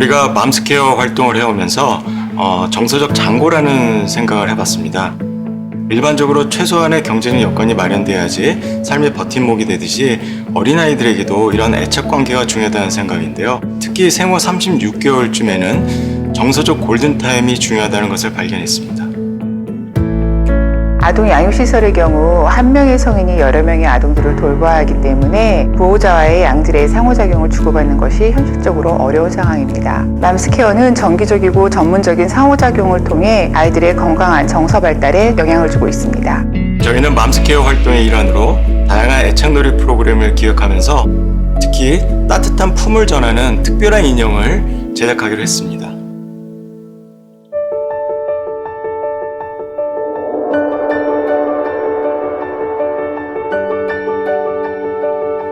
우리가 맘스케어 활동을 해오면서 어, 정서적 장고라는 생각을 해봤습니다. 일반적으로 최소한의 경제적 여건이 마련돼야지 삶의 버팀목이 되듯이 어린아이들에게도 이런 애착 관계가 중요하다는 생각인데요. 특히 생후 36개월쯤에는 정서적 골든타임이 중요하다는 것을 발견했습니다. 아동 양육시설의 경우 한 명의 성인이 여러 명의 아동들을 돌봐야 하기 때문에 보호자와의 양질의 상호작용을 주고받는 것이 현실적으로 어려운 상황입니다. 맘스케어는 정기적이고 전문적인 상호작용을 통해 아이들의 건강한 정서 발달에 영향을 주고 있습니다. 저희는 맘스케어 활동의 일환으로 다양한 애착놀이 프로그램을 기획하면서 특히 따뜻한 품을 전하는 특별한 인형을 제작하기로 했습니다.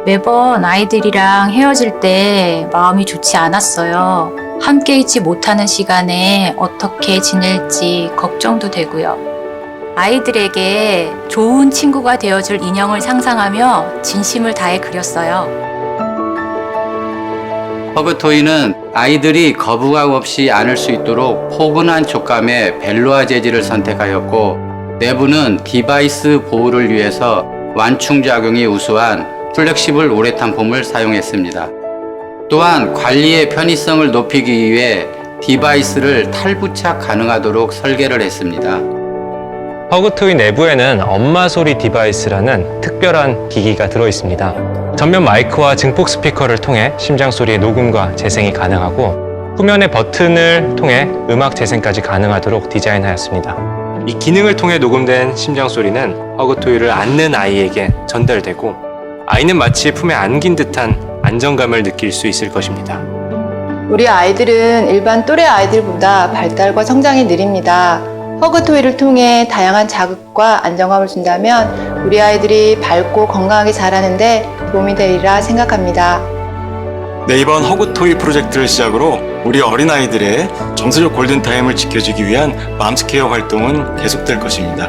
매번 아이들이랑 헤어질 때 마음이 좋지 않았어요. 함께 있지 못하는 시간에 어떻게 지낼지 걱정도 되고요. 아이들에게 좋은 친구가 되어줄 인형을 상상하며 진심을 다해 그렸어요. 허그토이는 아이들이 거부감 없이 안을 수 있도록 포근한 촉감의 벨루아 재질을 선택하였고 내부는 디바이스 보호를 위해서 완충작용이 우수한 플렉시블 우레탄 폼을 사용했습니다. 또한 관리의 편의성을 높이기 위해 디바이스를 탈부착 가능하도록 설계를 했습니다. 허그토이 내부에는 엄마 소리 디바이스라는 특별한 기기가 들어 있습니다. 전면 마이크와 증폭 스피커를 통해 심장 소리의 녹음과 재생이 가능하고 후면의 버튼을 통해 음악 재생까지 가능하도록 디자인하였습니다. 이 기능을 통해 녹음된 심장 소리는 허그토이를 안는 아이에게 전달되고 아이는 마치 품에 안긴 듯한 안정감을 느낄 수 있을 것입니다. 우리 아이들은 일반 또래 아이들보다 발달과 성장이 느립니다. 허그토이를 통해 다양한 자극과 안정감을 준다면 우리 아이들이 밝고 건강하게 자라는데 도움이 되리라 생각합니다. 네, 이번 허그토이 프로젝트를 시작으로 우리 어린아이들의 정서적 골든타임을 지켜주기 위한 맘스케어 활동은 계속될 것입니다.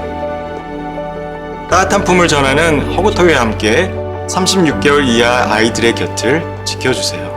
따뜻한 품을 전하는 허그토이와 함께 36개월 이하 아이들의 곁을 지켜주세요.